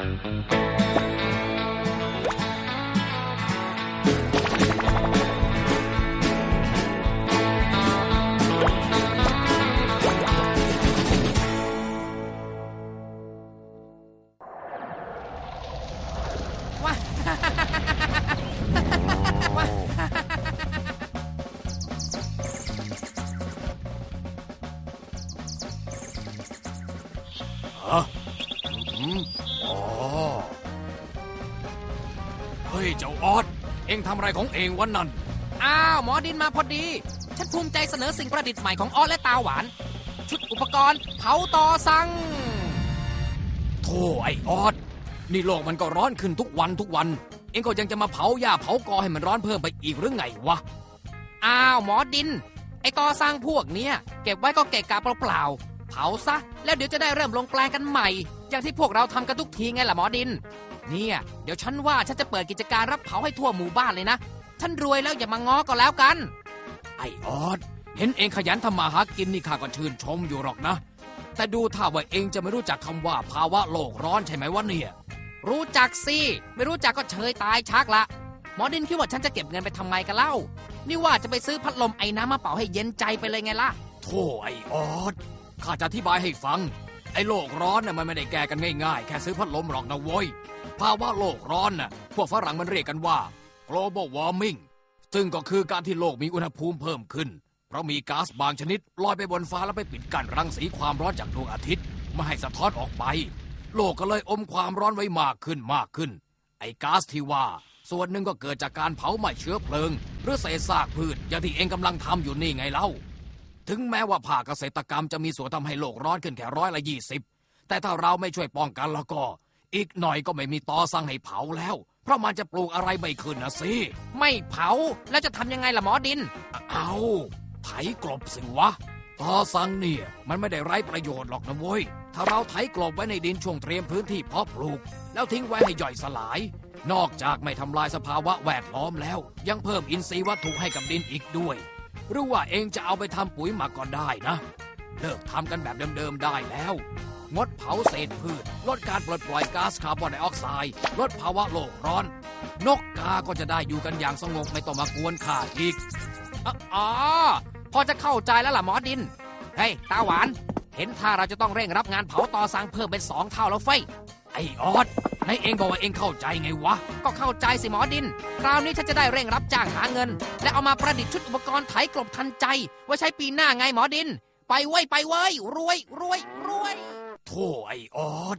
ว้า เฮ้ยเจ้าออดเอ็งทำอะไรของเองวันนั้น อ้าวหมอดินมาพอดี ฉันภูมิใจเสนอสิ่งประดิษฐ์ใหม่ของออสและตาหวาน ชุดอุปกรณ์เผาต่อสั่งโธ่ไอ้ออด นี่โลกมันก็ร้อนขึ้นทุกวันทุกวัน เอ็งก็ยังจะมาเผาหญ้าเผากอให้มันร้อนเพิ่มไปอีกหรือไงวะ อ้าวหมอดิน ไอต่อสร้างพวกเนี้ยเก็บไว้ก็เกะกะเปล่าๆเผาซะ แล้วเดี๋ยวจะได้เริ่มลงแปลงกันใหม่ อย่างที่พวกเราทำกันทุกทีไงล่ะหมอดิน เนี่ยเดี๋ยวฉันว่าฉันจะเปิดกิจการรับเผาให้ทั่วหมู่บ้านเลยนะ ฉันรวยแล้วอย่ามาง้อก็แล้วกัน ไอ้ออดเห็นเองขยันทำมาหากินนี่ข้าก็ชื่นชมอยู่หรอกนะ แต่ดูท่าว่าเองจะไม่รู้จักคำว่าภาวะโลกร้อนใช่ไหมวะเนี่ย รู้จักสิไม่รู้จักก็เฉยตายชักละหมอดินคิดว่าฉันจะเก็บเงินไปทำไมกันเล่า นี่ว่าจะไปซื้อพัดลมไอ้น้ำมาเป่าให้เย็นใจไปเลยไงล่ะโธ่ไอ้ออดข้าจะอธิบายให้ฟัง ไอ้โลกร้อนน่ะมันไม่ได้แก้กันง่ายๆ แค่ซื้อพัดลมหรอกนะเว้ย ภาวะโลกร้อนน่ะพวกฝรั่งมันเรียกกันว่า global warming ซึ่งก็คือการที่โลกมีอุณหภูมิเพิ่มขึ้น เพราะมีก๊าซบางชนิดลอยไปบนฟ้าแล้วไปปิดกั้นรังสีความร้อนจากดวงอาทิตย์ไม่ให้สะท้อนออกไป โลกก็เลยอมความร้อนไว้มากขึ้นมากขึ้น ไอ้ก๊าซที่ว่า ส่วนหนึ่งก็เกิดจากการเผาไหม้เชื้อเพลิง หรือเศษซากพืชอย่างที่เองกำลังทำอยู่นี่ไงเล่า ถึงแม้ว่าภาคเกษตรกรรมจะมีส่วนทำให้โลกร้อนขึ้นแค่ร้อยละยี่สิบแต่ถ้าเราไม่ช่วยป้องกันแล้วก็ อีกหน่อยก็ไม่มีตอสั่งให้เผาแล้ว เพราะมันจะปลูกอะไรไม่ขึ้นนะสิ ไม่เผาแล้วจะทำยังไงล่ะหมอดิน เอาไถกลบสิวะตอสั่งเนี่ย มันไม่ได้ไร้ประโยชน์หรอกนะเว้ย ถ้าเราไถกลบไว้ในดินช่วงเตรียมพื้นที่เพาะปลูก แล้วทิ้งไว้ให้ย่อยสลาย นอกจากไม่ทำลายสภาวะแวดล้อมแล้ว ยังเพิ่มอินทรีย์วัตถุให้กับดินอีกด้วย หรือว่าเองจะเอาไปทำปุ๋ยหมักก็ได้นะ เลิกทำกันแบบเดิมๆได้แล้ว งดเผาเศษพืช ลดการปลดปล่อยก๊าซคาร์บอนไดออกไซด์ลดภาวะโลกร้อน นกกาก็จะได้อยู่กันอย่างสงบไม่ต้องมากวนข้าอีกอ๋อพอจะเข้าใจแล้วล่ะหมอดิน เฮ้ย ตาหวาน เห็นท่าเราจะต้องเร่งรับงานเผาต่อสั่งเพิ่มเป็นสองเท่าแล้วเฟ้ยไอ้ออดนายเองบอกว่าเองเข้าใจไงวะ ก็เข้าใจสิหมอดิน คราวนี้ฉันจะได้เร่งรับจ้างหาเงิน และเอามาประดิษฐ์ชุดอุปกรณ์ไถกลบทันใจไว้ใช้ปีหน้าไงหมอดิน ไปเว้ยไปเว้ยรวยรวยรวย โธ่ไอ้ออด